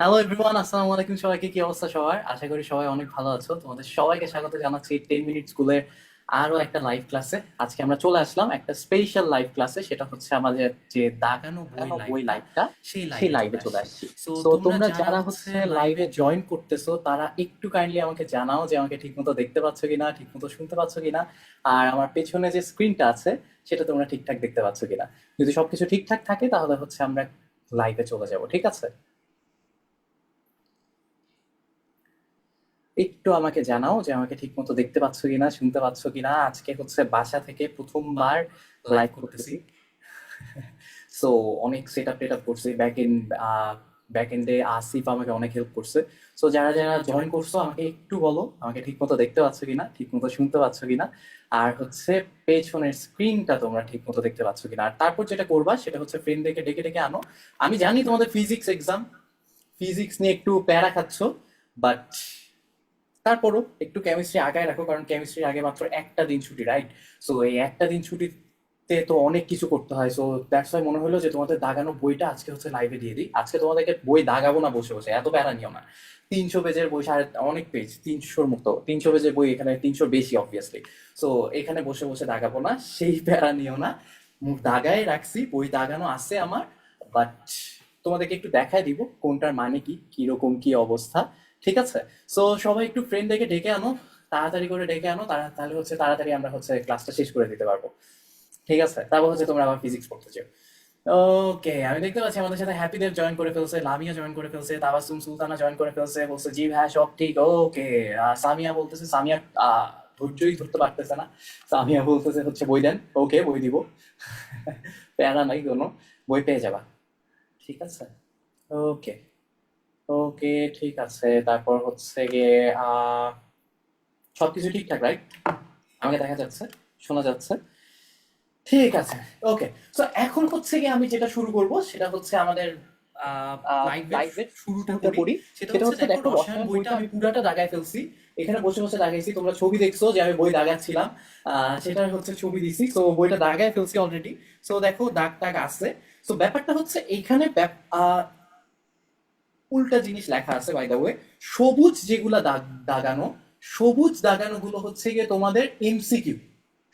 Hello everyone আসসালামু আলাইকুম সবাইকে কি অবস্থা সবার? আশা করি সবাই অনেক ভালো আছো। তোমাদের সবাইকে স্বাগত জানাচ্ছি টেন মিনিট স্কুলের আরও একটা লাইভ ক্লাসে আজকে আমরা চলে আসলাম একটা স্পেশাল লাইভ ক্লাসে সেটা হচ্ছে আমাদের যে দাগানো বই লাইভটা সেই সেই লাইভে চলে আসছি। তো তোমরা যারা হচ্ছে লাইভে জয়েন করতেছো তারা একটু কাইন্ডলি আমাকে জানাও যে আমাকে ঠিকমতো দেখতে পাচ্ছ কিনা ঠিকমতো শুনতে পাচ্ছ কিনা। আর আমার পেছনে যে স্ক্রিনটা আছে সেটা তোমরা ঠিকঠাক দেখতে পাচ্ছ কিনা। যদি সবকিছু ঠিকঠাক থাকে তাহলে হচ্ছে আমরা লাইভে চলে যাব। ঠিক আছে? একটু আমাকে জানাও যে আমাকে ঠিক মতো দেখতে পাচ্ছ কিনা শুনতে পাচ্ছ কিনা। আজকে হচ্ছে বাসা থেকে প্রথমবার লাইভ করতেছি। সো অনেক সেট আপ টেট আপ করছি ব্যাক এন্ড ব্যাক এন্ডে আসিফ আমাকে অনেক হেল্প করছে। সো যারা যারা জয়েন করছ আমাকে একটু বলো আমাকে ঠিক মতো দেখতে পাচ্ছ কিনা ঠিক মতো শুনতে পাচ্ছ কিনা। আর হচ্ছে পেছনের স্ক্রিনটা তোমরা ঠিক মতো দেখতে পাচ্ছ কিনা। আর তারপর যেটা করবা সেটা হচ্ছে ফ্রেন্ডদেরকে ডেকে ডেকে আনো। আমি জানি তোমাদের ফিজিক্স এক্সাম ফিজিক্স নিয়ে একটু প্যারা খাচ্ছ বাট তারপরও একটু কেমিস্ট্রি আগায় রাখো, কারণ কেমিস্ট্রির আগে মাত্র একটা দিন ছুটি রাইট সো এই একটা দিন ছুটিতে তো অনেক কিছু করতে হয়। সো দ্যাটস ওয়াই মনে হলো যে তোমাদের দাগানো বইটা আজকে হচ্ছে লাইভে দিয়ে দিই। আজকে তোমাদেরকে বই দাগাবো না বসে বসে, এত প্যারা নিও না। তিনশো পেজের বই, সাড়ে অনেক পেজ তিনশোর মতো, তিনশো পেজের বই এখানে তিনশো বেশি অবভিয়াসলি সো এখানে বসে বসে দাগাবো না, সেই প্যারা নিও না। মুখ দাগায় রাখছি, বই দাগানো আছে আমার বাট তোমাদেরকে একটু দেখায় দিব কোনটার মানে কি, কীরকম কি অবস্থা। ঠিক আছে? সো সবাই একটু ফ্রেন্ড দেখে ডেকে আনো, তাড়াতাড়ি করে ডেকে আনো তাহলে হচ্ছে তাড়াতাড়ি আমরা হচ্ছে ক্লাসটা শেষ করে দিতে পারব। ঠিক আছে? তারপর হচ্ছে তোমরা আবার ফিজিক্স পড়তে চাও ওকে আমি দেখতে পাচ্ছি আমাদের সাথে হ্যাপি দেব জয়েন করে ফেলছে লামিয়া জয়েন করে ফেলছে তাবাসুম সুলতানা জয়েন করে ফেলছে, বলছে, জি হ্যাঁ সব ঠিক ওকে সামিয়া বলতেছে সামিয়া ধৈর্যই ধরতে পারতেছে না। সামিয়া বলতেছে হচ্ছে, বই দেন ওকে বই দিব। প্যারা নাই কোনো, বই পেয়ে যাবা। ঠিক আছে? ওকে ওকে ঠিক আছে। তারপর হচ্ছে গিয়ে সবকিছু ঠিকঠাক রাইট আমাকে দেখা যাচ্ছে শোনা যাচ্ছে। ঠিক আছে ওকে তো এখন হচ্ছে গিয়ে আমি যেটা শুরু করব সেটা হচ্ছে আমাদের শুরুটা করি। সেটা হচ্ছে দেখো রসায়ন বইটা আমি পুরাটা দাগায় ফেলছি। এখানে বসে বসে দাগাইছি তোমরা ছবি দেখছ যে আমি বই দাগাচ্ছিলাম। আহ সেটা হচ্ছে ছবি দিছি। তো বইটা দাগায় ফেলছি অলরেডি সো দেখো দাগ টাগ আছে। তো ব্যাপারটা হচ্ছে আহ, উল্টা জিনিস লেখা আছে বাই দ্য ওয়ে সবুজ যেগুলা দাগ দাগানো সবুজ দাগানো গুলো হচ্ছে গিয়ে তোমাদের এমসিকিউ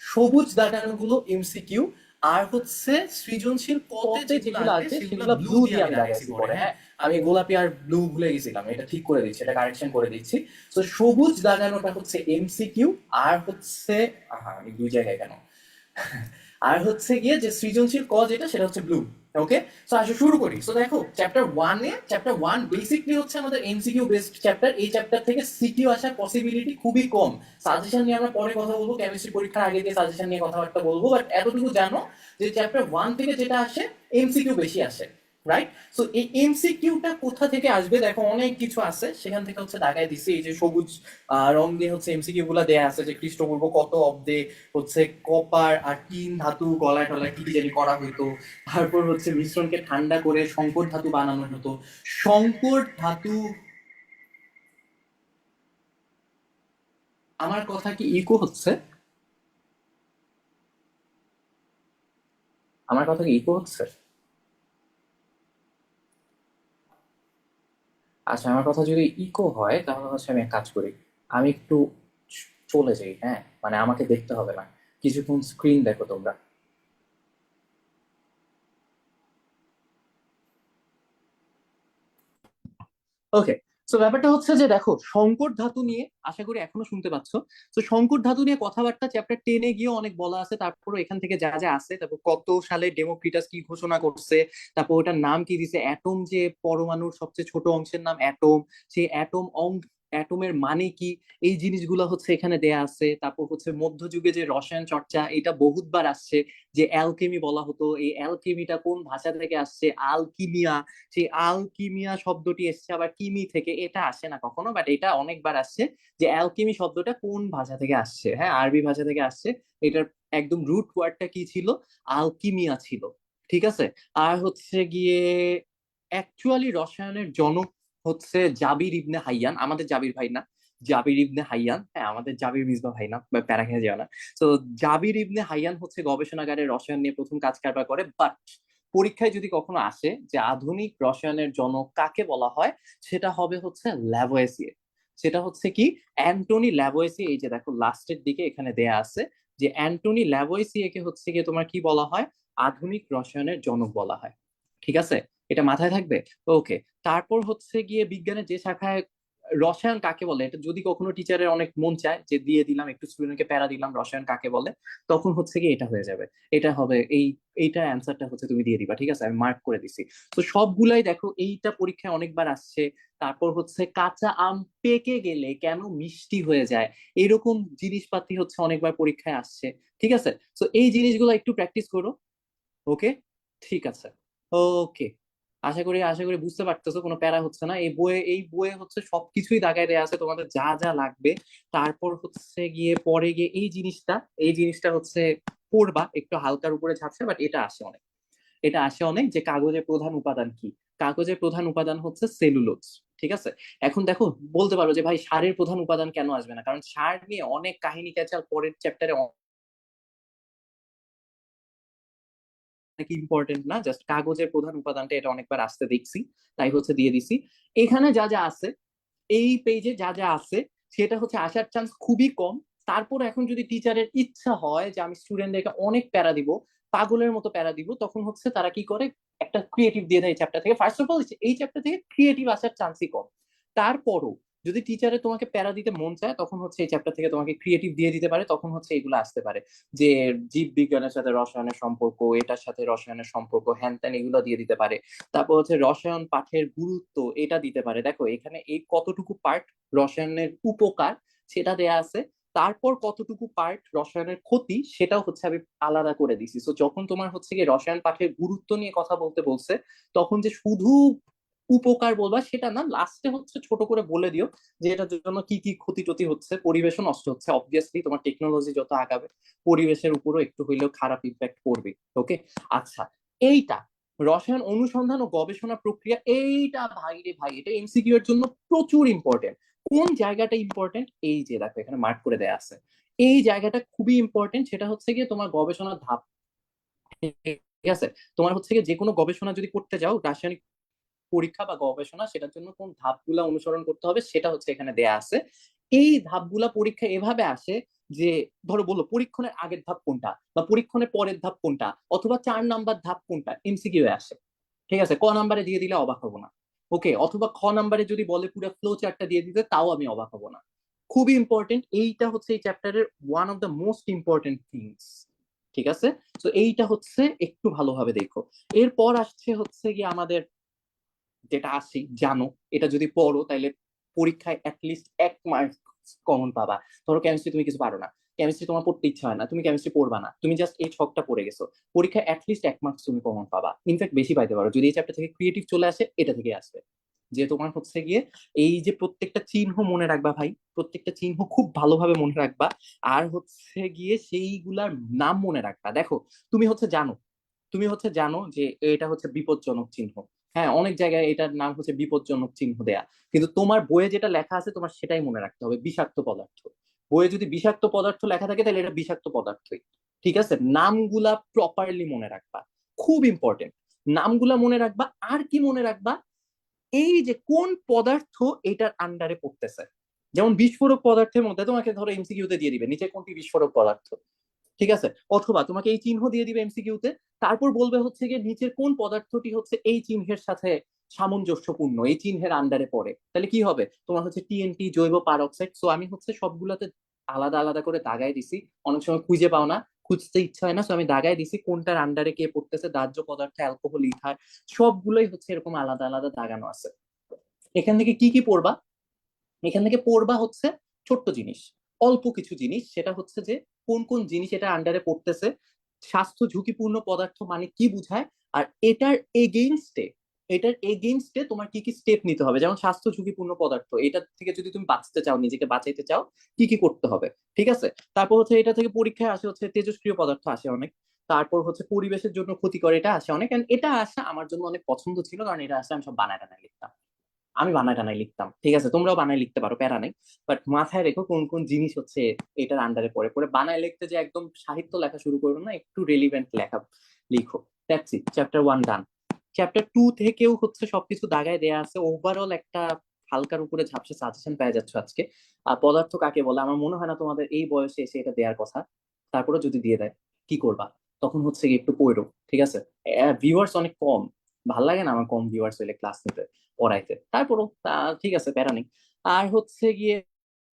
সবুজ দাগানো গুলো এমসিকিউ আর হচ্ছে সৃজনশীল পথে যেগুলো আছে সেগুলো ব্লু দিয়ে আমি দাগাইছি পরে হ্যাঁ। আমি গোলাপি আর ব্লু ভুলে গেছিলাম এটা ঠিক করে দিচ্ছি এটা কারেকশন করে দিচ্ছি। তো সবুজ দাগানোটা হচ্ছে এমসিকিউ আর হচ্ছে আহা, আমি দুই জায়গায় কেন? আর হচ্ছে গিয়ে যে সৃজনশীল ক যেটা সেটা হচ্ছে ব্লু ওকে সো আসো শুরু করি। সো দেখো চ্যাপ্টার ওয়ানে চ্যাপ্টার ওয়ান বেসিকলি হচ্ছে আমাদের এমসিকিউ বেসড চ্যাপ্টার এই চ্যাপ্টার থেকে সিকিউ আসার পসিবিলিটি খুবই কম। সাজেশন নিয়ে আমরা পরে কথা বলব কেমিস্ট্রি পরীক্ষার আগে দিয়ে সাজেশন নিয়ে কথাবার্তা বলব। বাট এতটুকু জানো যে চ্যাপ্টার ওয়ান থেকে যেটা আসে এমসিকিউ বেশি আসে। রাইট সো এই এমসিকিউটা কোথা থেকে আসবে? দেখো, অনেক কিছু আছে। সেখান থেকে হচ্ছে ঢাকায় দিছি। এই যে সবুজ রং দিয়ে হচ্ছে এমসিকিউ গুলা দেয়া আছে যে খ্রিস্টপূর্ব কত অব্দে হচ্ছে কপার আর টিন ধাতু, গলায় টলায় কি জানি করা হতো তারপর হচ্ছে মিশ্রণকে ঠান্ডা করে সংকর ধাতু বানানো হতো। সংকর ধাতু আমার কথা কি ইকো হচ্ছে? আমার কথা কি ইকো হচ্ছে? আচ্ছা আমার কথা যদি ইকো হয়, তাহলে হচ্ছে আমি এক কাজ করি। আমি একটু চলে যাই হ্যাঁ? মানে আমাকে দেখতে হবে না। কিছুক্ষণ স্ক্রিন দেখো তোমরা। ওকে তো ব্যাপারটা হচ্ছে যে দেখো, সংকট ধাতু নিয়ে আশা করি এখনও শুনতে পাচ্ছ। তো সংকট ধাতু নিয়ে কথাবার্তা চ্যাপ্টার টেনে গিয়ে অনেক বলা আছে। তারপর এখান থেকে যা যা আছে, তারপর কত সালে ডেমোক্রিটাস কি ঘোষণা করছে, তারপর ওটার নাম কি দিছে? অ্যাটম যে পরমাণুর সবচেয়ে ছোট অংশের নাম অ্যাটম সেই অ্যাটম অ্যাটমের মানে কি? এই জিনিসগুলো হচ্ছে এখানে দেয়া আছে। তারপর হচ্ছে মধ্যযুগে যে রসায়ন চর্চা, এটা বহুতবার আসছে যে অ্যালকেমি বলা হতো। এই অ্যালকেমিটা কোন ভাষা থেকে আসছে? আলকিমিয়া সেই আলকিমিয়া শব্দটি এসছে আবার কিমি থেকে। এটা আসে না কখনো বাট এটা অনেকবার আসছে যে অ্যালকেমি শব্দটা কোন ভাষা থেকে আসছে? হ্যাঁ আরবি ভাষা থেকে আসছে। এটার একদম রুট ওয়ার্ডটা কি ছিল? আলকিমিয়া ছিল। ঠিক আছে? আর হচ্ছে গিয়ে অ্যাকচুয়ালি রসায়নের জনক হচ্ছে জাবির ইবনে হাইয়ান, আমাদের জাবির ভাই না, জাবির ইবনে হাইয়ান হ্যাঁ আমাদের জাবির মিসবা ভাই না প্যারা খেয়ে যাও না। তো জাবির ইবনে হাইয়ান হচ্ছে গবেষণাগারে রসায়ন নিয়ে প্রথম কাজ কারবার করে বাট পরীক্ষায় যদি কখনো আসে যে আধুনিক রসায়নের জনক কাকে বলা হয়, সেটা হবে হচ্ছে ল্যাভোয়েসিয়ে। সেটা হচ্ছে কি, অ্যান্টনি ল্যাভোয়েসি এই যে দেখো লাস্টের দিকে এখানে দেয়া আছে যে অ্যান্টনি ল্যাভোয়েসিয়েকে হচ্ছে গিয়ে তোমার কি বলা হয়? আধুনিক রসায়নের জনক বলা হয়। ঠিক আছে? এটা মাথায় থাকবে? ওকে তারপর হচ্ছে গিয়ে বিজ্ঞানের যে শাখায় রসায়ন কাকে বলে, এটা যদি কখনো টিচারের অনেক মন চায় যে দিয়ে দিলাম, একটু স্টুডেন্টকে প্যারা দিলাম রসায়ন কাকে বলে, তখন হচ্ছে কি এটা হয়ে যাবে। এটা হবে, এই, এইটার অ্যান্সারটা হচ্ছে তুমি দিয়ে দিবা, ঠিক আছে? আমি মার্ক করে দিছি। তো সবগুলাই দেখো, এইটা পরীক্ষায় অনেকবার আসছে। তারপর হচ্ছে কাঁচা আম পেকে গেলে কেন মিষ্টি হয়ে যায়? এরকম জিনিসপাতি হচ্ছে অনেকবার পরীক্ষায় আসছে, ঠিক আছে? তো এই জিনিসগুলো একটু প্র্যাকটিস করো। ওকে ঠিক আছে। ওকে আশা করি আশা করি বুঝতে পারতেছো, কোনো প্যারা হচ্ছে না। এই বইয়ে এই বইয়ে হচ্ছে সবকিছুই দাগায় দেওয়া আছে তোমাদের যা যা লাগবে। তারপর হচ্ছে গিয়ে পরে গিয়ে এই জিনিসটা এই জিনিসটা হচ্ছে পড়বা, একটু হালকার উপরে ঝাপসা বাট এটা আসে অনেক। এটা আসে অনেক যে কাগজের প্রধান উপাদান কি? কাগজের প্রধান উপাদান হচ্ছে সেলুলোজ ঠিক আছে? এখন দেখো, বলতে পারো যে ভাই সারের প্রধান উপাদান কেন আসবে না? কারণ সার নিয়ে অনেক কাহিনী ক্যাচাল পরের চ্যাপ্টারে নাকি ইম্পর্টেন্ট না জাস্ট কাগজের প্রধান উপাদানটা এটা অনেকবার আসতে দেখছি, তাই হচ্ছে দিয়ে দিছি। এখানে যা যা আছে, এই পেজে যা যা আছে, সেটা হচ্ছে আসার চান্স খুবই কম। তারপর এখন যদি টিচারের ইচ্ছা হয় যে আমি স্টুডেন্টদেরকে অনেক প্যারা দিব, পাগলের মতো প্যারা দিব, তখন হচ্ছে তারা কি করে? একটা ক্রিয়েটিভ দিয়ে দেয় এই চ্যাপ্টার থেকে। ফার্স্ট অফ অল এই চ্যাপ্টার থেকে ক্রিয়েটিভ আসার চান্সই কম। তারপরও যদি টিচারে তোমাকে প্যারা দিতে মন চায়, তখন হচ্ছে এই চ্যাপ্টার থেকে তোমাকে ক্রিয়েটিভ দিয়ে দিতে পারে, তখন হচ্ছে এগুলো আসতে পারে। যে জীব বিজ্ঞানের সাথে রসায়নের সম্পর্ক, এটার সাথে রসায়নের সম্পর্ক, হ্যান ত্যান এগুলো দিয়ে দিতে পারে। তারপর হচ্ছে রসায়ন পাঠের গুরুত্ব, এটা দিতে পারে। দেখো, এখানে এই কতটুকু পার্ট রসায়নের উপকার সেটা দেয়া আছে। তারপর কতটুকু পার্ট রসায়নের ক্ষতি সেটাও হচ্ছে আমি আলাদা করে দিছি। তো যখন তোমার হচ্ছে কি রসায়ন পাঠের গুরুত্ব নিয়ে কথা বলতে বলছে, তখন যে শুধু উপকার বলবা, সেটা না লাস্টে হচ্ছে ছোট করে বলে দিও যে এটার জন্য কি কি ক্ষতি টতি হচ্ছে, পরিবেশও নষ্ট হচ্ছে। অবভিয়াসলি তোমার টেকনোলজি যত আগাবে, পরিবেশের উপরও একটু হইলেও খারাপ ইম্প্যাক্ট পড়বে ওকে আচ্ছা এইটা, রসায়ন অনুসন্ধান ও গবেষণা প্রক্রিয়া, এইটা ভাই রে ভাই, এটা এমসিকিউ এর জন্য প্রচুর ইম্পর্টেন্ট কোন জায়গাটা ইম্পর্টেন্ট এই যে দেখো, এখানে মার্ক করে দেয়া আছে। এই জায়গাটা খুবই ইম্পর্টেন্ট সেটা হচ্ছে গিয়ে তোমার গবেষণার ধাপ। ঠিক আছে? তোমার হচ্ছে যে কোনো গবেষণা যদি করতে যাও, রাসায়নিক পরীক্ষা বা গবেষণা সেটার জন্য কোন ধাপগুলা অনুসরণ করতে হবে সেটা হচ্ছে এখানে দেয়া আছে। এই ধাপগুলা পরীক্ষা এভাবে আসে যে ধরো বলো পরীক্ষণের আগের ধাপ কোনটা বা পরীক্ষণের পরের ধাপ কোনটা অথবা চার নাম্বার ধাপ কোনটা এমসিকিউ আসে। ঠিক আছে? ক নাম্বারে দিয়ে দিলে অবাক হব না। ওকে অথবা খ নাম্বারে যদি বলে পুরো ফ্লো চার্টটা দিয়ে দিতে তাও আমি অবাক হব না। খুবই ইম্পর্টেন্ট এইটা হচ্ছে এই চ্যাপ্টারের one of the most important things ঠিক আছে? তো এইটা হচ্ছে একটু ভালোভাবে দেখো। এরপর আসছে হচ্ছে কি আমাদের যেটা আসি জানো, এটা যদি পড়ো তাহলে পরীক্ষায় অ্যাটলিস্ট এক মার্ক কমন পাবা। ধরো কেমিস্ট্রি তুমি কিছু পারো না কেমিস্ট্রি তোমার পড়তে ইচ্ছা হয় না, তুমি কেমিস্ট্রি পড়বা না, তুমি জাস্ট এই ছকটা পড়ে গেছো। পরীক্ষায় অ্যাটলিস্ট এক মার্কস তুমি কমন পাবা। ইনফ্যাক্ট বেশি পাইতে পারো, যদি এই চ্যাপ্টার থেকে ক্রিয়েটিভ চলে আসে, এটা থেকে আসবে। যে তোমার হচ্ছে গিয়ে এই যে প্রত্যেকটা চিহ্ন মনে রাখবা ভাই, প্রত্যেকটা চিহ্ন খুব ভালোভাবে মনে রাখবা, আর হচ্ছে গিয়ে সেইগুলার নাম মনে রাখবা। দেখো, তুমি হচ্ছে জানো, তুমি হচ্ছে জানো যে এটা হচ্ছে বিপজ্জনক চিহ্ন। হ্যাঁ অনেক জায়গায় এটার নাম হচ্ছে বিপজ্জনক চিহ্ন দেয়া। কিন্তু তোমার বইয়ে যেটা লেখা আছে, তোমার সেটাই মনে রাখতে হবে, বিষাক্ত পদার্থ। বইয়ে যদি বিষাক্ত পদার্থ লেখা থাকে, তাহলে এটা বিষাক্ত পদার্থই। ঠিক আছে? নামগুলা প্রপারলি মনে রাখবা। খুব ইম্পর্টেন্ট নামগুলা মনে রাখবা। আর কি মনে রাখবা? এই যে কোন পদার্থ এটার আন্ডারে পড়তেছে। যেমন বিস্ফোরক পদার্থের মধ্যে তোমাকে ধরো এমসিকিউতে দিয়ে দিবে, নিচে কোনটি বিস্ফোরক পদার্থ? ঠিক আছে? অথবা তোমাকে এই চিহ্ন দিয়ে দিবে এমসিকিউতে তারপর বলবে হচ্ছে গিয়ে নিচের কোন পদার্থটি হচ্ছে এই চিহ্নের সাথে সামঞ্জস্যপূর্ণ, এই চিহ্নের আন্ডারে পড়ে। তাহলে কি হবে? তোমার হচ্ছে টিএনটি জৈব পারক্সাইড সো আমি হচ্ছে সবগুলাতে আলাদা আলাদা করে দাগাই দিছি। অনেক সময় খুঁজে পাও না, খুঁজতে ইচ্ছা হয় না সো আমি দাগাই দিছি কোনটার আন্ডারে কে পড়তেছে, দাহ্য পদার্থ অ্যালকোহল ইথার সবগুলোই হচ্ছে এরকম আলাদা আলাদা দাগানো আছে। এখান থেকে কি কি পড়বা? এখান থেকে পড়বা হচ্ছে ছোট্ট জিনিস। অল্প কিছু জিনিস, সেটা হচ্ছে যে কোন কোন জিনিস এটা আন্ডারে পড়তেছে, স্বাস্থ্য ঝুঁকিপূর্ণ পদার্থ মানে কি বুঝায়, আর এটার এগেইনস্টে এটার এগেইনস্টে তোমার কি কি স্টেপ নিতে হবে? যেমন স্বাস্থ্য ঝুঁকিপূর্ণ পদার্থ, এটা থেকে যদি তুমি বাঁচতে চাও, নিজেকে বাঁচাইতে চাও, কি কি করতে হবে? ঠিক আছে? তারপর হচ্ছে এটা থেকে পরীক্ষায় আসে হচ্ছে তেজস্ক্রিয় পদার্থ আসে অনেক, তারপর হচ্ছে পরিবেশের জন্য ক্ষতিকর, এটা আসে অনেক এটা আসা আমার জন্য অনেক পছন্দ ছিল, কারণ এটা আসলে আমি সব বানায় লিখতাম। আমি বানায় টানায় লিখতাম, ঠিক আছে? তোমরাও বানায় লিখতে পারো, প্যারা নেই। বাট মাথায় রেখো কোন কোন জিনিস হচ্ছে এটার আন্ডারে পড়ে। পড়ে বানায় লিখতে যে একদম সাহিত্য লেখা শুরু করবে না, একটু রেলিভেন্ট লেখা লিখো। That's it chapter one done chapter two থেকেও হচ্ছে সবকিছু দাগায় দেয়া আছে। ওভারঅল একটা হালকার উপরে ঝাপসা সাজেশন পেয়ে যাচ্ছ আজকে। আর পদার্থ কাকে বলে? আমার মনে হয় না তোমাদের এই বয়সে এসে এটা দেওয়ার কথা। তারপরে যদি দিয়ে দেয়, কি করবা? তখন হচ্ছে একটু পড়ো, ঠিক আছে? ভিউয়ার্স অনেক কম। ভালো লাগে না আমার কম ভিউয়ার্স হইলে ক্লাস নিতে, পড়াইতে। তারপরও ঠিক আছে, প্যারা নেই। আর হচ্ছে গিয়ে,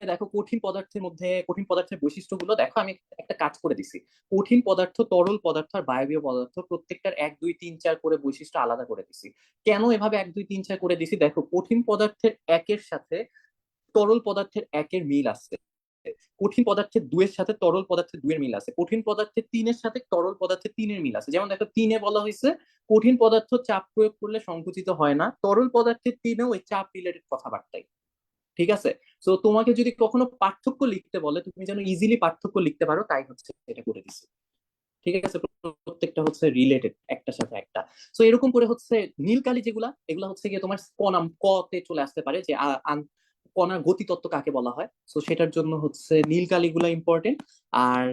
দেখো কঠিন পদার্থের মধ্যে, কঠিন পদার্থের বৈশিষ্ট্যগুলো, দেখো আমি একটা কাজ করে দিছি। কঠিন পদার্থ, তরল পদার্থ আর বায়বীয় পদার্থ প্রত্যেকটার এক, দুই, তিন, চার করে বৈশিষ্ট্য আলাদা করে দিছি। কেন এভাবে এক, দুই, তিন, চার করে দিছি? দেখো, কঠিন পদার্থের একের সাথে তরল পদার্থের একের মিল আছে। কঠিন পদার্থের দুয়ের সাথে তরল পদার্থের দুয়ের মিল আছে। কঠিন পদার্থের তিনের সাথে তরল পদার্থের তিনের মিল আছে। যেমন দেখো, তিনে বলা হয়েছে, কঠিন পদার্থ চাপ প্রয়োগ করলে সংকুচিত হয় না, তরল পদার্থের তিনেও ওই চাপ রিলেটেড কথাবার্তাই। ঠিক আছে? তো তোমাকে যদি কখনো পার্থক্য লিখতে বলে, তুমি যেন ইজিলি পার্থক্য লিখতে পারো, তাই হচ্ছে এটা করে দিছি। ঠিক আছে? প্রত্যেকটা হচ্ছে রিলেটেড একটার সাথে একটা। তো এরকম করে হচ্ছে নীলকালি যেগুলা, এগুলা হচ্ছে গিয়ে তোমার কনাম কতে চলে আসতে পারে যে কণার গতিতত্ত্ব কাকে বলা হয়? তো সেটার জন্য হচ্ছে নীল কালিগুলা ইম্পর্টেন্ট আর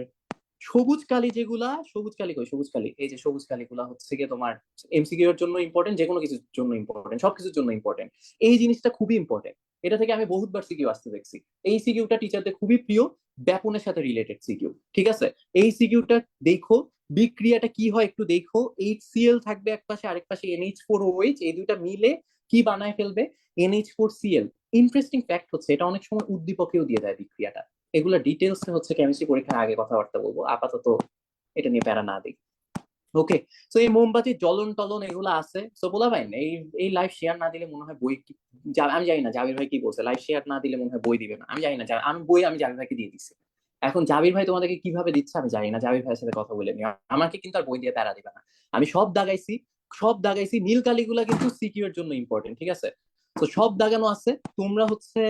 সবুজ কালি যেগুলা, সবুজ কালি কই? সবুজ কালি। এই যে সবুজ কালিগুলা হচ্ছে গিয়ে তোমার এমসিকিউ এর জন্য ইম্পর্টেন্ট যে কোনো কিছুর জন্য ইম্পর্টেন্ট সবকিছুর জন্য ইম্পর্টেন্ট এই জিনিসটা খুবই ইম্পর্টেন্ট এটা থেকে আমি বহুতবার সিকিউ আসতে দেখছি। এই সিকিউটা টিচারদের খুবই প্রিয়, ব্যাপনের সাথে রিলেটেড সিকিউ ঠিক আছে? এই সিকিউটা দেখো, বিক্রিয়াটা কি হয় একটু দেখো। এইচ সিএল থাকবে এক পাশে আরেক পাশে এনএইচ ফোর ওএইচ এই দুইটা মিলে কি বানায় ফেলবে? NH four CL interesting fact হচ্ছে, এটা অনেক সময় উদ্দীপকেও দিয়ে দেয় বিক্রিয়াটা। এগুলো ডিটেলস হচ্ছে কেমিস্ট্রি পরীক্ষার আগে কথাবার্তা বলব, আপাতত এটা নিয়ে প্যারা না দিই। ওকে তো এই মোমবাতির জ্বলন টলন এগুলো আছে। তো বলা ভাই এই এই লাইভ শেয়ার না দিলে মনে হয় বই আমি জানি না, জাবির ভাই কি বলছে লাইভ শেয়ার না দিলে মনে হয় বই দিবে না। আমি জানি না আমি বই আমি জাবির ভাইকে দিয়ে দিচ্ছি এখন জাবির ভাই তোমাদেরকে কীভাবে দিচ্ছে আমি জানি না, জাবির ভাইয়ের সাথে কথা বলে নি আমাকে কিন্তু আর বই দিয়ে প্যারা দিবে না। আমি সব দাগাইছি সব দাগাইছি নীল কালিগুলা কিন্তু সিকিউর জন্য ইম্পর্টেন্ট ঠিক আছে? তো সব দাগানো আছে। তোমরা হচ্ছে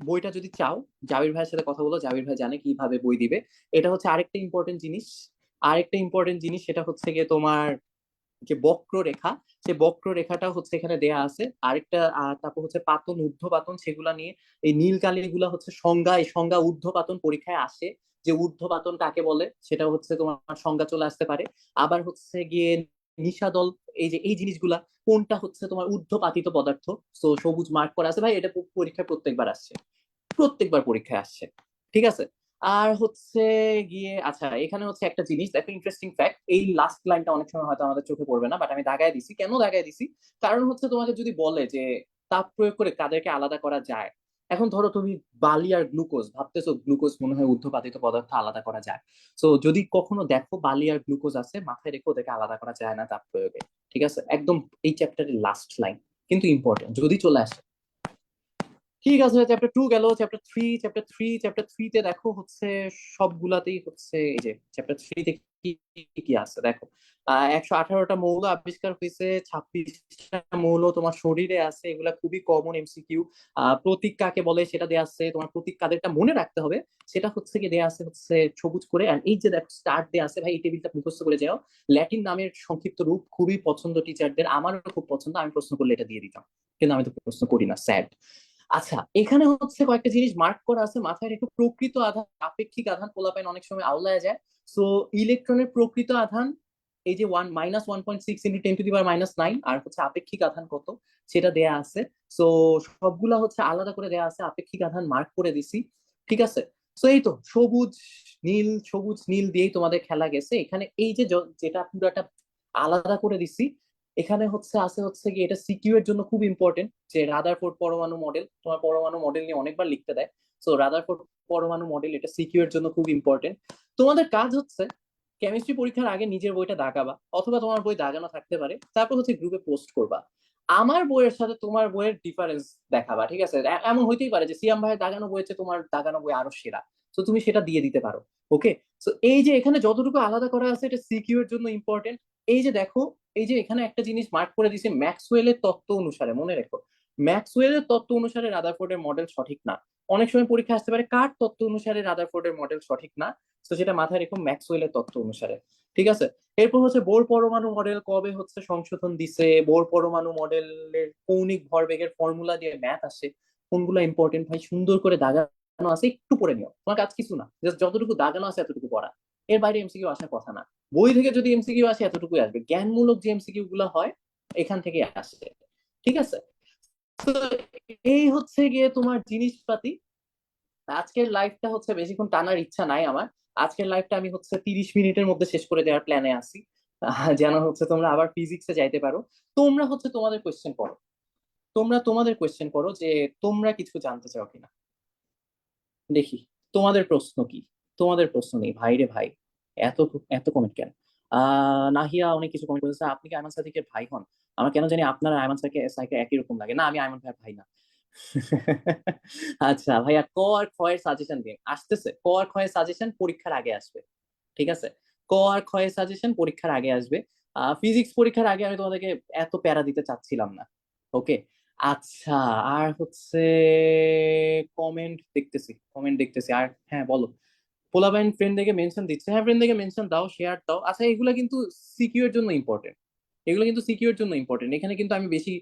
বইটা যদি চাও, জাবির ভাইয়ের সাথে কথা বলো, জাবির ভাই জানে কীভাবে বই দিবে। এটা হচ্ছে আরেকটা ইম্পর্টেন্ট জিনিস। আরেকটা ইম্পর্টেন্ট জিনিস সেটা হচ্ছে গিয়ে তোমার যে বক্ররেখা, সে বক্ররেখাটা হচ্ছে এখানে দেয়া আছে। আরেকটা তারপর হচ্ছে পাতন, ঊর্ধ্বপাতন, সেগুলা নিয়ে এই নীল কালিগুলা হচ্ছে সংজ্ঞা, এই সংজ্ঞা ঊর্ধ্বপাতন পরীক্ষায় আসে। যে ঊর্ধ্বপাতন কাকে বলে? সেটা হচ্ছে তোমার সংজ্ঞা চলে আসতে পারে। আবার হচ্ছে গিয়ে নিশাদল এই যে, এই জিনিসগুলা, কোনটা হচ্ছে তোমার ঊর্ধ্বপাতিত পদার্থ? তো সবুজ মার্ক করা আছে। ভাই, এটা পরীক্ষায় প্রত্যেকবার আসছে। প্রত্যেকবার পরীক্ষায় আসছে। ঠিক আছে? আর হচ্ছে গিয়ে আচ্ছা এখানে হচ্ছে একটা জিনিস। দেখো ইন্টারেস্টিং ফ্যাক্ট এই লাস্ট লাইনটা অনেক সময় হয়তো আমাদের চোখে পড়বে না বাট আমি দাগায় দিছি। কেন দাগায় দিছি? কারণ হচ্ছে তোমাকে যদি বলে যে, তাপ প্রয়োগ করে কাদেরকে আলাদা করা যায় এখন ধরো তুমি বালি আর গ্লুকোজ ভাবতেছো গ্লুকোজ মনে হয় ঊর্ধ্বপাতিত পদার্থ আলাদা করা যায়। তো যদি কখনো দেখো বালি আর গ্লুকোজ আছে, মাথায় রেখে ওদেরকে আলাদা করা যায় না তাপ প্রয়োগে। ঠিক আছে? একদম এই চ্যাপ্টারের লাস্ট লাইন কিন্তু ইম্পর্টেন্ট যদি চলে আসে। ঠিক আছে চ্যাপ্টার টু গেল chapter three chapter three chapter থ্রিতে দেখো হচ্ছে সবগুলাতেই হচ্ছে এই যে চ্যাপ্টার থ্রিতে কি কি আছে? দেখো একশো আঠারোটা মৌল আবিষ্কার হয়েছে, ছাব্বিশটা মৌল তোমার শরীরে আছে, এগুলা খুবই কমন এমসিকিউ প্রতীক কাকে বলে সেটা দেয়া আছে, তোমার প্রতীক কাদেরটা মনে রাখতে হবে, সেটা হচ্ছে কি দেয়া আছে হচ্ছে সবুজ করে, and এই যে দেখো স্টার্ট দেয়া আছে, ভাই, এই টেবিলটা মুখস্থ করে যাও ল্যাটিন নামের সংক্ষিপ্ত রূপ খুবই পছন্দ টিচারদের আমারও খুব পছন্দ, আমি প্রশ্ন করলে এটা দিয়ে দিতাম, কিন্তু আমি তো প্রশ্ন করি না স্যাড আচ্ছা এখানে হচ্ছে কয়েকটা জিনিস মার্ক করা আছে। মাথায় রেখে প্রকৃত আধান, আপেক্ষিক আধান পোলাপাইন অনেক সময় আওলায় যায়। সো ইলেকট্রনের প্রকৃত আধান, এই যে one minus one point six into ten to the power minus nine আর হচ্ছে আপেক্ষিক আধান কত, সেটা দেয়া আছে। সো সবগুলা হচ্ছে আলাদা করে দেয়া আছে, আপেক্ষিক আধান মার্ক করে দিছি। ঠিক আছে? সো এই তো, সবুজ, নীল সবুজ, নীল দিয়েই তোমাদের খেলা গেছে। এখানে এই য- যেটা পুরাটা আলাদা করে দিছি এখানে হচ্ছে, আছে হচ্ছে কি এটা সিকিউ এর জন্য খুব ইম্পর্টেন্ট যে রাদার রাদারফোর্ড পরমাণু মডেল তোমার পরমাণু মডেল নিয়ে অনেকবার লিখতে দেয়। সো রাদারফোর্ড পরমাণু মডেল এটা সিকিউ এর জন্য খুব ইম্পর্টেন্ট তোমাদের কাজ হচ্ছে কেমিস্ট্রি পরীক্ষার আগে নিজের বইটা দাগাবা, অথবা তোমার বই দাগানো থাকতে পারে, তারপর হচ্ছে গ্রুপে পোস্ট করবা। আমার বইয়ের সাথে তোমার বইয়ের ডিফারেন্স দেখাবা, ঠিক আছে? এমন হইতেই পারে যে সিয়াম ভাইয়ের দাগানো বই হচ্ছে তোমার দাগানো বই আরও সেরা। তো তুমি সেটা দিয়ে দিতে পারো ওকে তো এই যে এখানে যতটুকু আলাদা করা আছে, এটা সিকিউ এর জন্য ইম্পর্টেন্ট এই যে দেখো, এই যে এখানে একটা জিনিস মার্ক করে দিয়েছে ম্যাক্সওয়েলের তত্ত্ব অনুসারে, মনে রেখো। ম্যাক্সওয়েলের তত্ত্ব অনুসারে রাদারফোর্ডের মডেল সঠিক না। অনেক সময় পরীক্ষা আসতে পারে কার তত্ত্ব অনুসারে রাদারফোর্ডের মডেল সঠিক না? তো সেটা মাথায় রেখো ম্যাক্সওয়েলের তত্ত্ব অনুসারে। ঠিক আছে? এরপর হচ্ছে বোর পরমাণু মডেল কবে হচ্ছে সংশোধন দিছে? বোর পরমাণু মডেলের কৌণিক ভরবেগের ফর্মুলা দিয়ে ম্যাথ আসে। কোনগুলো ইম্পর্টেন্ট ভাই? সুন্দর করে দাগানো আছে, একটু পড়ে নিও। তোমার কাজ কিছু না। জাস্ট যতটুকু দাগানো আছে এতটুকু পড়া। এর বাইরে এমসিকিউ আসার কথা না। বই থেকে যদি এমসিকিউ আসে এতটুকুই আসবে। জ্ঞানমূলক যে এমসিকিউ গুলো হয় এখান থেকে আসে। ঠিক আছে? এই হচ্ছে গিয়ে তোমার জিনিসপাতি। আজকের লাইফটা হচ্ছে বেশিক্ষণ টানার ইচ্ছা নাই আমার। আজকের লাইফটা আমি হচ্ছে তিরিশ মিনিটের মধ্যে শেষ করে দেওয়ার প্ল্যানে আহ, যেন হচ্ছে তোমরা আবার ফিজিক্সে যাইতে পারো। তোমরা হচ্ছে তোমাদের কোয়েশ্চেন করো তোমরা তোমাদের কোয়েশ্চেন করো যে তোমরা কিছু জানতে চাও কিনা। দেখি তোমাদের প্রশ্ন কি? তোমাদের প্রশ্ন নেই। ভাই রে ভাই, এত এত কমেন্ট কেন? নাহিয়া অনেক কিছু কমেন্ট করেছে। আপনি কি আয়মান সাদিকের ভাই হন? আমার কেন জানি আপনার আয়মান সাদিকে সাইকে একই রকম লাগে। না, আমি আয়মান ভাই ভাই না। আচ্ছা ভাইয়া, ক আর ক্ষয়ের সাজেশন দিন। আসতেছে। ক আর ক্ষয়ের সাজেশন পরীক্ষার আগে আসবে। ঠিক আছে? ক আর ক্ষয়ের সাজেশন পরীক্ষার আগে আসবে। ফিজিক্স পরীক্ষার আগে আমি তোমাদেরকে এত প্যারা দিতে চাচ্ছিলাম না। ওকে আচ্ছা আর হচ্ছে কমেন্ট দেখতেছি। কমেন্ট দেখতেছি। আর হ্যাঁ বলো। পোলাবাইন ফ্রেন্ড থেকে মেনশন দিচ্ছে। হ্যাঁ ফ্রেন্ড থেকে মেনশন দাও শেয়ার দাও। আচ্ছা এগুলো কিন্তু সিকিউর জন্য ইম্পর্টেন্ট এগুলো কিন্তু সিকিউর জন্য ইম্পর্টেন্ট এখানে কিন্তু আমি বেশি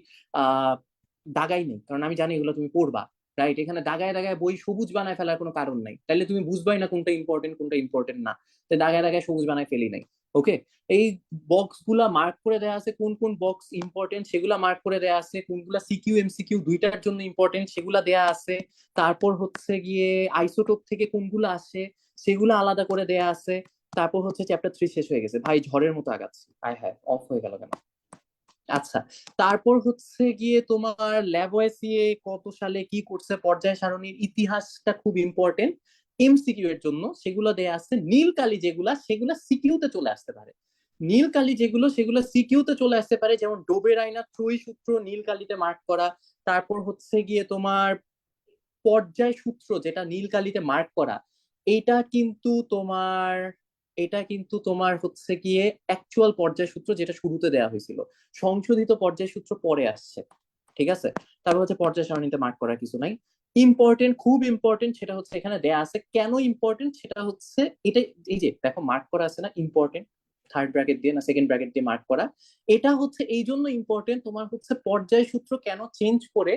দাগাই নেই। কারণ আমি জানি এগুলো তুমি পড়বা রাইট এখানে দাগায় দাগায় বই সবুজ বানায় ফেলার কোনো কারণ নাই। তাহলে তুমি বুঝবাই না কোনটা ইম্পর্টেন্ট কোনটা ইম্পর্টেন্ট না। তো দাগায় দাগায় সবুজ বানায় ফেলি নাই। ওকে এই বক্সগুলা মার্ক করে দেওয়া আছে। কোন কোন বক্স ইম্পর্টেন্ট সেগুলা মার্ক করে দেওয়া আছে। কোনগুলা সিকিউ এমসিকিউ দুইটার জন্য ইম্পর্টেন্ট সেগুলা দেয়া আছে। তারপর হচ্ছে গিয়ে আইসোটোপ থেকে কোনগুলো আসে। সেগুলো আলাদা করে দেয়া আছে। তারপর হচ্ছে চ্যাপ্টার থ্রি শেষ হয়ে গেছে। ভাই, ঝড়ের মতো আগাচ্ছি। হায় হায় অফ হয়ে গেল কেন? আচ্ছা তারপর হচ্ছে গিয়ে তোমার ল্যাবওয়েসিএ কত সালে কি করছে পর্যায় সারণীর ইতিহাসটা খুব ইম্পর্টেন্ট এমসিকিউ এর জন্য সেগুলো দেয়া আছে। নীল কালি যেগুলা, সেগুলা সিকিউতে চলে আসতে পারে। নীল কালি যেগুলো, সেগুলো সিকিউতে চলে আসতে পারে। যেমন ডোবের আয়না ত্রয়ী সূত্র নীল কালিতে মার্ক করা। তারপর হচ্ছে গিয়ে তোমার পর্যায় সূত্র যেটা নীল কালিতে মার্ক করা এটা কিন্তু তোমার, এটা কিন্তু তোমার হচ্ছে গিয়ে অ্যাকচুয়াল পর্যায় সূত্র যেটা শুরুতে দেওয়া হয়েছিল। সংশোধিত পর্যায় সূত্র পরে আসছে, ঠিক আছে? তারপর হচ্ছে পর্যায় সারণীতে মার্ক করার কিছু নাই। ইম্পর্টেন্ট খুব ইম্পর্টেন্ট সেটা হচ্ছে এখানে দেয়া আছে। কেন ইম্পর্টেন্ট সেটা হচ্ছে এটা, এই যে দেখো মার্ক করা আছে না ইম্পর্টেন্ট থার্ড ব্র্যাকেট দিয়ে না সেকেন্ড ব্র্যাকেট দিয়ে মার্ক করা। এটা হচ্ছে এই জন্য ইম্পর্টেন্ট তোমার হচ্ছে পর্যায় সূত্র কেন চেঞ্জ করে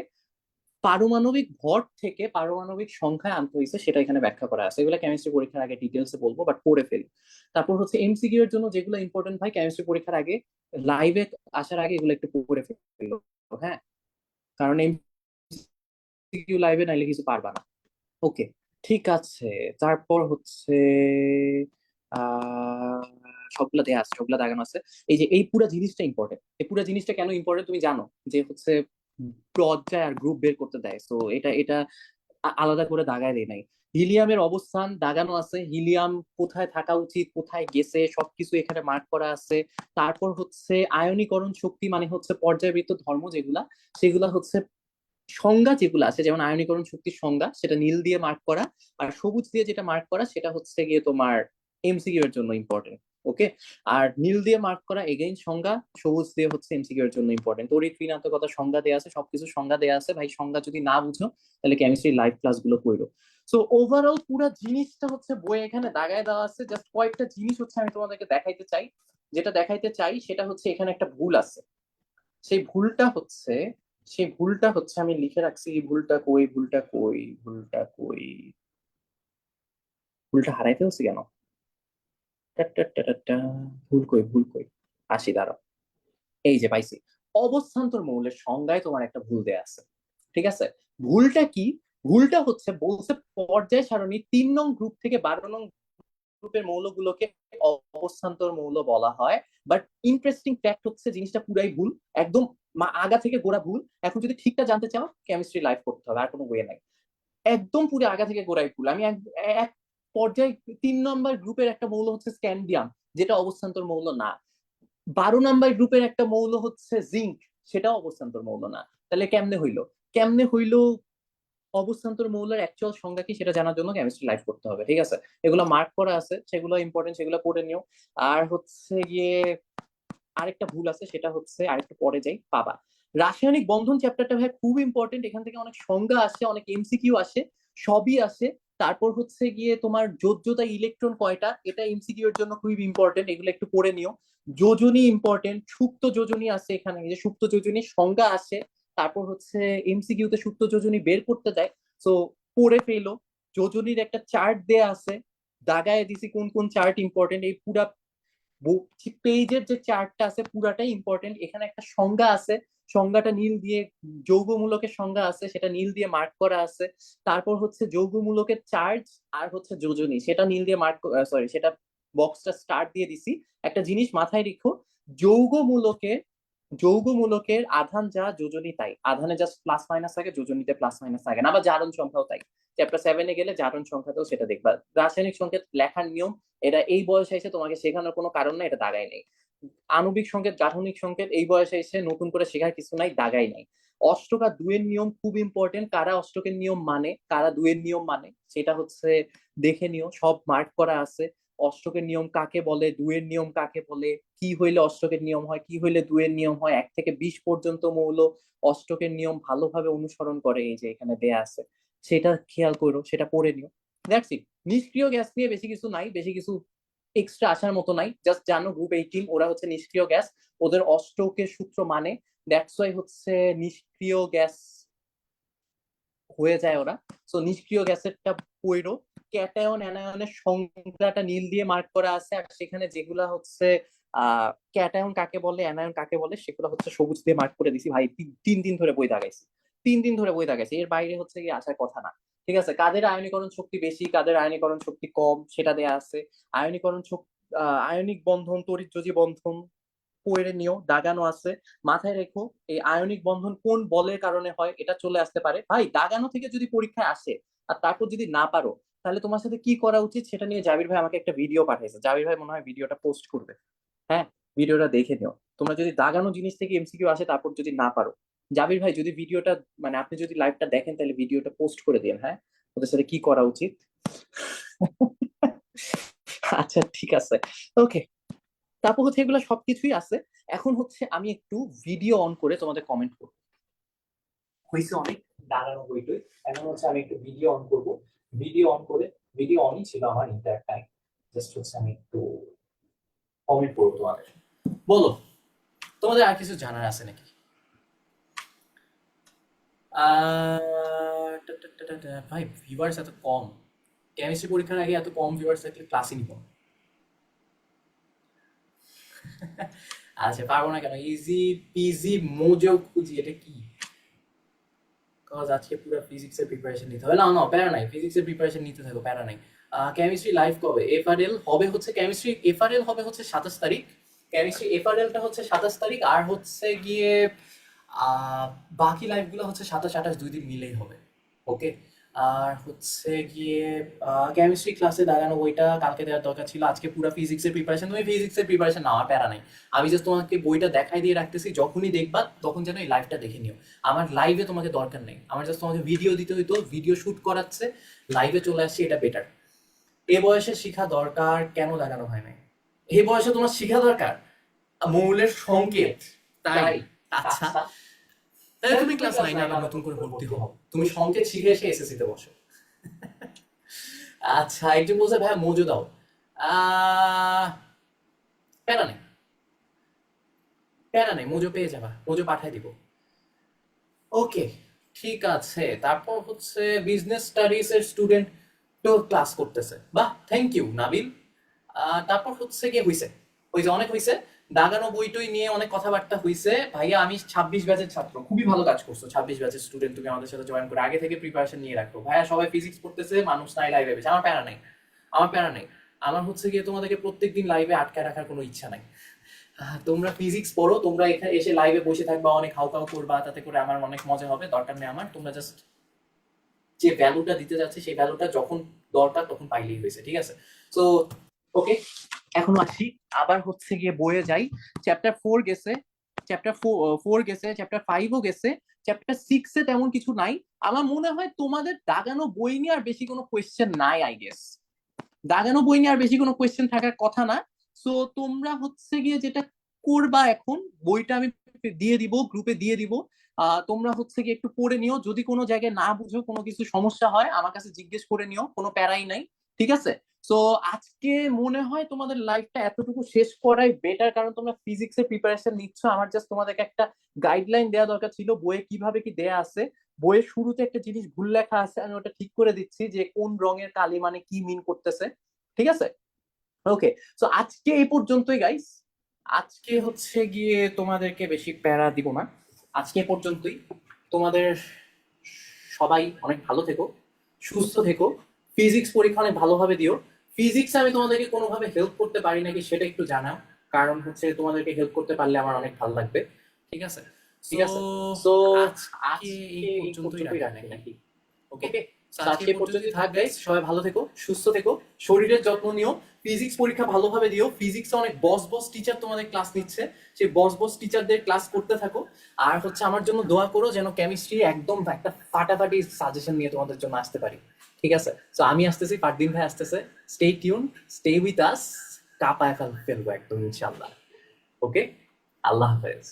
পারমাণবিক ভর থেকে পারমাণবিক সংখ্যায় আনতে হয়েছে সেটা এখানে ব্যাখ্যা করা আছে। এগুলো কেমিস্ট্রি পরীক্ষার আগে ডিটেলসে বলব বাট পড়ে ফেলি। তারপর হচ্ছে এমসিকিউ এর জন্য যেগুলো ইম্পর্টেন্ট ভাই কেমিস্ট্রি পরীক্ষার আগে লাইভে আসার আগে এগুলো একটু পড়ে ফেলো। হ্যাঁ? কারণ এমসিকিউ লাইভে নাইলে কিছু পারবা না। ওকে ঠিক আছে। তারপর হচ্ছে সবগুলা দেয়া আছে সবগুলা দেখানো আছে। এই যে, এই পুরো জিনিসটা ইম্পর্টেন্ট এই পুরো জিনিসটা কেন ইম্পর্টেন্ট তুমি জানো? যে হচ্ছে পর্যায় আর গ্রুপ বের করতে দেয়। তো এটা এটা আলাদা করে দাগায় দেয় নাই। হিলিয়ামের অবস্থান দাগানো আছে। হিলিয়াম কোথায় থাকা উচিত, কোথায় গেছে, সবকিছু এখানে মার্ক করা আছে। তারপর হচ্ছে আয়নীকরণ শক্তি মানে হচ্ছে পর্যায়বৃত্ত ধর্ম যেগুলা, সেগুলা হচ্ছে সংজ্ঞা যেগুলো আছে, যেমন আয়নীকরণ শক্তির সংজ্ঞা, সেটা নীল দিয়ে মার্ক করা। আর সবুজ দিয়ে যেটা মার্ক করা, সেটা হচ্ছে গিয়ে তোমার এমসিকিউ এর জন্য ইম্পর্টেন্ট ওকে? আর নীল দিয়ে মার্ক করা এগেইন সংজ্ঞা, সবুজ দিয়ে হচ্ছে এমসিকিউ এর জন্য ইম্পর্টেন্ট তড়িৎ ঋণাত্মকতা সংজ্ঞা দেওয়া আছে, সবকিছু সংজ্ঞা দেওয়া আছে। ভাই, সংজ্ঞা যদি না বুঝো, তাহলে কেমিস্ট্রি লাইভ ক্লাসগুলো করো সো ওভারঅল পুরো জিনিসটা হচ্ছে বই এখানে দাগায় দেওয়া আছে। জাস্ট কয়েকটা জিনিস হচ্ছে আমি তোমাদেরকে দেখাইতে চাই। যেটা দেখাইতে চাই, সেটা হচ্ছে এখানে একটা ভুল আছে। সেই ভুলটা হচ্ছে, সেই ভুলটা হচ্ছে আমি লিখে রাখছি, এই ভুলটা কই ভুলটা কই ভুলটা কই? ভুলটা হারাইতে হচ্ছে কেন। ভুল কই ভুল কই। আসি, দাঁড়াও। এই যে পাইছি। অবস্থান্তর মৌলের সংজ্ঞায় তোমার একটা ভুল দেয়া আছে। ঠিক আছে? ভুলটা কি? ভুলটা হচ্ছে বলছে পর্যায় সারণী তিন নং গ্রুপ থেকে বারো নং গ্রুপের মৌলগুলোকে অবস্থান্তর মৌল বলা হয়। বাট ইন্টারেস্টিং ফ্যাক্ট হচ্ছে জিনিসটা পুরাই ভুল। একদম আগা থেকে গোড়া ভুল। এখন যদি ঠিকটা জানতে চাও কেমিস্ট্রি লাইভ করতে হবে। আর কোনো ওয়ে নাই। একদম পুরো আগা থেকে গোড়াই ভুল। আমি এক পর্যায়ে তিন নম্বর গ্রুপের একটা মৌল হচ্ছে স্ক্যান্ডিয়াম যেটা অবস্থান্তর মৌল না। বারো নম্বর গ্রুপের একটা মৌল হচ্ছে জিঙ্ক সেটাও অবস্থান্তর মৌল না। তাহলে কেমনে হইল? কেমনে হইল অবস্থান্তর মৌলের অ্যাকচুয়াল সংজ্ঞা কি সেটা জানার জন্য কেমিস্ট্রি লাইভ করতে হবে, ঠিক আছে? এগুলো মার্ক করা আছে, সেগুলো ইম্পর্টেন্ট সেগুলো পড়ে নিও। আর হচ্ছে গিয়ে আরেকটা ভুল আছে, সেটা হচ্ছে আরেকটু পরে যাই, পাবা। রাসায়নিক বন্ধন চ্যাপ্টারটা ভাই খুব ইম্পর্টেন্ট এখান থেকে অনেক সংজ্ঞা আসে, অনেক এমসিকিউ আসে, সবই আসে। তারপর হচ্ছে গিয়ে তোমার যোজ্যতা ইলেকট্রন কয়টা? এটা এমসিকিউ এর জন্য খুবই ইম্পর্টেন্ট এগুলো একটু পড়ে নিও। যোজনী ইম্পর্টেন্ট সুপ্ত যোজনী আছে এখানে যে সুপ্ত যোজনীর সংজ্ঞা আসে তারপর হচ্ছে এমসিকিউ তে সুপ্ত যোজনী বের করতে দেয় সো পড়ে ফেলো, যোজনীর একটা চার্ট দেয়া আছে, দাগায় দিছি কোন কোন চার্ট ইম্পর্টেন্ট এই পুরা পেজের যে চার্টটা আছে, পুরাটাই ইম্পর্টেন্ট এখানে একটা সংজ্ঞা আছে সংজ্ঞাটা নীল দিয়ে, যৌগমূলকের সংজ্ঞা আছে, সেটা নীল দিয়ে মার্ক করা আছে। তারপর হচ্ছে যৌগমূলকের চার্জ আর হচ্ছে যোজনী, সেটা নীল দিয়ে মার্ক সরি সেটা বক্সটা স্টার্ট দিয়ে দিছি। একটা জিনিস মাথায় রেখো, যৌগমূলকে, যৌগমূলকের আধান যা, যোজনী তাই। আধানে জাস্ট প্লাস মাইনাস থাকে, যোজনীতে প্লাস মাইনাস থাকে না আবার জারণ সংখ্যাও তাই। চ্যাপ্টার সেভেনে গেলে জারণ সংখ্যাতেও সেটা দেখবা। রাসায়নিক সংকেত লেখার নিয়ম, এটা এই বয়সে এসে তোমাকে শেখানোর কোনো কারণ নাই, এটা দাগাই নেই। আণবিক সংকেত, গাঠনিক সংকেত, এই বয়সে এসে নতুন করে শেখার কিছু নাই, দাগাই নাই। অষ্টক আর দুয়ের নিয়ম খুব ইম্পর্টেন্ট কারা অষ্টকের নিয়ম মানে কারা দুয়ের নিয়ম মানে সেটা হচ্ছে দেখে নিও, সব মার্ক করা আছে। অষ্টকের নিয়ম কাকে বলে দুয়ের নিয়ম কাকে বলে, কি হইলে অষ্টকের নিয়ম হয়, কি হইলে দুয়ের নিয়ম হয়, এক থেকে বিশ পর্যন্ত মৌল অষ্টকের নিয়ম ভালোভাবে অনুসরণ করে এই যে এখানে দেয়া আছে। সেটা খেয়াল করো, সেটা পড়ে নিও। ইট নিষ্ক্রিয় গ্যাস নিয়ে বেশি কিছু নাই, বেশি কিছু এক্সট্রা আসার মতো নাই। জাস্ট জানো গ্রুপ এইটিন ওরা হচ্ছে নিষ্ক্রিয় গ্যাস ওদের অষ্টকের সূত্র মানে দ্যাটস ওয়াই হচ্ছে নিষ্ক্রিয় গ্যাস হয়ে যায় ওরা। সো নিষ্ক্রিয় গ্যাসেরটা পইরো ক্যাটায়ন অ্যানায়নের সংখ্যাটা নীল দিয়ে মার্ক করা আছে, আর সেখানে যেগুলা হচ্ছে ক্যাটায়ন কাকে বলে অ্যানায়ন কাকে বলে, সেগুলো হচ্ছে সবুজ দিয়ে মার্ক করে দিছি। ভাই, তিন দিন ধরে বই দাগাইছি। তিন দিন ধরে বই দাগাইছি। এর বাইরে হচ্ছে কি আসার কথা না। ঠিক আছে? কাদের আয়নীকরণ শক্তি বেশি, কাদের আয়নীকরণ শক্তি কম, সেটা দেয়া আছে। আয়নীকরণ আয়নিক বন্ধন তরিৎযোজী বন্ধন পড়ে নিও দাগানো আছে। মাথায় রেখো, এই আয়নিক বন্ধন কোন বলের কারণে হয়? এটা চলে আসতে পারে। ভাই, দাগানো থেকে যদি পরীক্ষায় আসে আর তারপর যদি না পারো, তাহলে তোমার সাথে কি করা উচিত সেটা নিয়ে জাবির ভাই আমাকে একটা ভিডিও পাঠিয়েছে জাবির ভাই মনে হয় ভিডিওটা পোস্ট করবে। হ্যাঁ ভিডিওটা দেখে নিও। তোমরা যদি দাগানো জিনিস থেকে এমসিকিউ আসে, তারপর যদি না পারো জাবির ভাই যদি ভিডিওটা মানে আপনি যদি লাইভটা দেখেন তাহলে ভিডিওটা পোস্ট করে দিন হ্যাঁ? ওদের সাথে কি করা উচিত? আচ্ছা ঠিক আছে। ওকে তারপর হচ্ছে এগুলো সবকিছুই আছে। এখন হচ্ছে আমি একটু ভিডিও অন করে তোমাদের কমেন্ট করব। হয়েছে অনেক দাঁড়ানো বইটই এখন হচ্ছে আমি একটু ভিডিও অন করব। ভিডিও অন করে ভিডিও অনই ছিল আমার ইন্টার টাইম জাস্ট হচ্ছে আমি একটু কমেন্ট করব তোমাদের। বলো তোমাদের আর কিছু জানার আছে নাকি? ভাই ভিউয়ার্স এত কম। কেমিস্ট্রি পরীক্ষার আগে এত কম ভিউয়ার্স থাকলে ক্লাসই নিব আচ্ছা পারব না কেন? ইজি পিজি মোজো খুঁজি, এটা কি? কজ আজকে পুরো ফিজিক্সের প্রিপারেশন নিতে হবে। না না, প্যারা নাই। ফিজিক্সের প্রিপারেশন নিতে থাকো, প্যারা নাই। কেমিস্ট্রি লাইভ কবে? এফআরএল হবে হচ্ছে কেমিস্ট্রি এফআরএল হবে হচ্ছে সাতাশ তারিখ। কেমিস্ট্রি এফআরএলটা হচ্ছে সাতাশ তারিখ, আর হচ্ছে গিয়ে বাকি লাইভগুলো হচ্ছে সাতাশ, আঠাশ, দুই দিন মিলেই হবে ওকে আর হচ্ছে গিয়ে কেমিস্ট্রি ক্লাসে দাঁড়ানো বইটা কালকে দেওয়ার দরকার ছিল। আজকে পুরো ফিজিক্সের প্রিপারেশন তুমি ফিজিক্সের প্রিপারেশন না আমার প্যারা নাই। আমি জাস্ট তোমাকে বইটা দেখাই দিয়ে রাখতেছি, যখনই দেখবা, তখন যেন এই লাইভটা দেখে নিও। আমার লাইভে তোমাকে দরকার নেই। আমার জাস্ট তোমাকে ভিডিও দিতে হইতো ভিডিও শুট করাচ্ছে লাইভে চলে আসছে, এটা বেটার এ বয়সে শিখা দরকার কেন দেখানো হয় নাই? এ বয়সে তোমার শিখা দরকার? মৌলের সংকেত। তাই। আচ্ছা। তাহলে তুমি ক্লাস নাইনে আবার নতুন করে ভর্তি হও। তুমি সংকেত শিখে এসে বসো। আচ্ছা একজন বলছে ভাই মজু দাও। প্যারা নেই। প্যারা নেই মজু পেয়ে যাবা। মজু পাঠাই দিব। ওকে ঠিক আছে। তারপর হচ্ছে বিজনেস স্টাডিজ এর স্টুডেন্ট তো ক্লাস করতেছে। বাহ থ্যাংক ইউ নাবিল। তারপর হচ্ছে গিয়ে হইছে। হইছে অনেক হইছে। দাগানো বইটই নিয়ে অনেক কথাবার্তা হইছে। ভাইয়া, আমি ছাব্বিশ ব্যাচের ছাত্র, খুবই ভালো কাজ করছ। ছাব্বিশ ব্যাচের স্টুডেন্ট তুমি আমাদের সাথে জয়েন করে আগে থেকে প্রিপারেশন নিয়ে রাখো। ভাইয়া, সবাই ফিজিক্স পড়তেছে, মানুষ নাই লাইভে বেশি। আমার প্যারা নেই। আমার প্যারা নেই। আমার হচ্ছে গিয়ে তোমাদেরকে প্রত্যেকদিন লাইভে আটকায় রাখার কোনো ইচ্ছা নাই। তোমরা ফিজিক্স পড়ো, তোমরা এখানে এসে লাইভে বসে থাকবা, অনেক হাউকাউ করবা, তাতে করে আমার অনেক মজা হবে, দরকার নেই আমার। তোমরা জাস্ট যে ভ্যালুটা দিতে যাচ্ছে, সেই ভ্যালুটা যখন দরকার, তখন পাইলেই হয়েছে, ঠিক আছে? তো ওকে এখন আসি। আবার হচ্ছে গিয়ে বইয়ে যাই। চ্যাপ্টার ফোর গেছে। চ্যাপ্টার ফোর গেছে চ্যাপ্টার ফাইভও গেছে। চ্যাপ্টার সিক্সে তেমন কিছু নাই। আমার মনে হয় তোমাদের দাগানো বই নিয়ে আর বেশি কোনো কোয়েশ্চেন নাই আই গেস দাগানো বই নিয়ে আর বেশি কোনো কোয়েশ্চেন থাকার কথা না। সো তোমরা হচ্ছে গিয়ে যেটা করবা এখন, বইটা আমি দিয়ে দিব গ্রুপে দিয়ে দিব। তোমরা হচ্ছে গিয়ে একটু পড়ে নিও। যদি কোনো জায়গায় না বুঝো কোনো কিছু সমস্যা হয়, আমার কাছে জিজ্ঞেস করে নিও। কোনো প্যারাই নাই। ঠিক আছে? সো আজকে মনে হয় তোমাদের লাইফটা এতটুকু শেষ করাই বেটার কারণ তোমরা ফিজিক্স এর প্রিপারেশন নিচ্ছ। আমার জাস্ট তোমাদেরকে একটা গাইডলাইন দেওয়া দরকার ছিল বইয়ে কীভাবে কি দেয়া আছে। বইয়ের শুরুতে একটা জিনিস ভুল লেখা আছে, আমি ওটা ঠিক করে দিচ্ছি যে কোন রঙের কালি মানে কি মিন করতেছে। ঠিক আছে? ওকে সো আজকে এই পর্যন্তই গাইস আজকে হচ্ছে গিয়ে তোমাদেরকে বেশি প্যারা দিব না। আজকে পর্যন্তই। তোমাদের সবাই অনেক ভালো থেকো, সুস্থ থেকো। ফিজিক্স পরীক্ষা অনেক ভালোভাবে দিও। ফিজিক্স আমি তোমাদেরকে কোনোভাবে হেল্প করতে পারি নাকি সেটা একটু জানাও। কারণ হচ্ছে তোমাদেরকে হেল্প করতে পারলে আমার অনেক ভালো লাগবে। ঠিক আছে? ঠিক আছে? সো আজকে এই পর্যন্তই রাখি নাকি? ওকে আজকে পর্যন্তই থাক গাইস সবাই ভালো থেকো সুস্থ থেকো শরীরের যত্ন নিও। ফিজিক্স পরীক্ষা ভালোভাবে দিও। ফিজিক্স অনেক বস বস টিচার তোমাদের ক্লাস নিচ্ছে। সেই বস বস টিচারদের ক্লাস করতে থাকো। আর হচ্ছে আমার জন্য দোয়া করো যেন কেমিস্ট্রি একদম একটা ফাটাফাটি সাজেশন নিয়ে তোমাদের জন্য আসতে পারি। ঠিক আছে? তো আমি আসতেছি পারদিন ভাই আসতেছে। Stay tune stay with us কাপায় ফেলব একদম ইনশাল্লাহ ওকে আল্লাহ হাফেজ।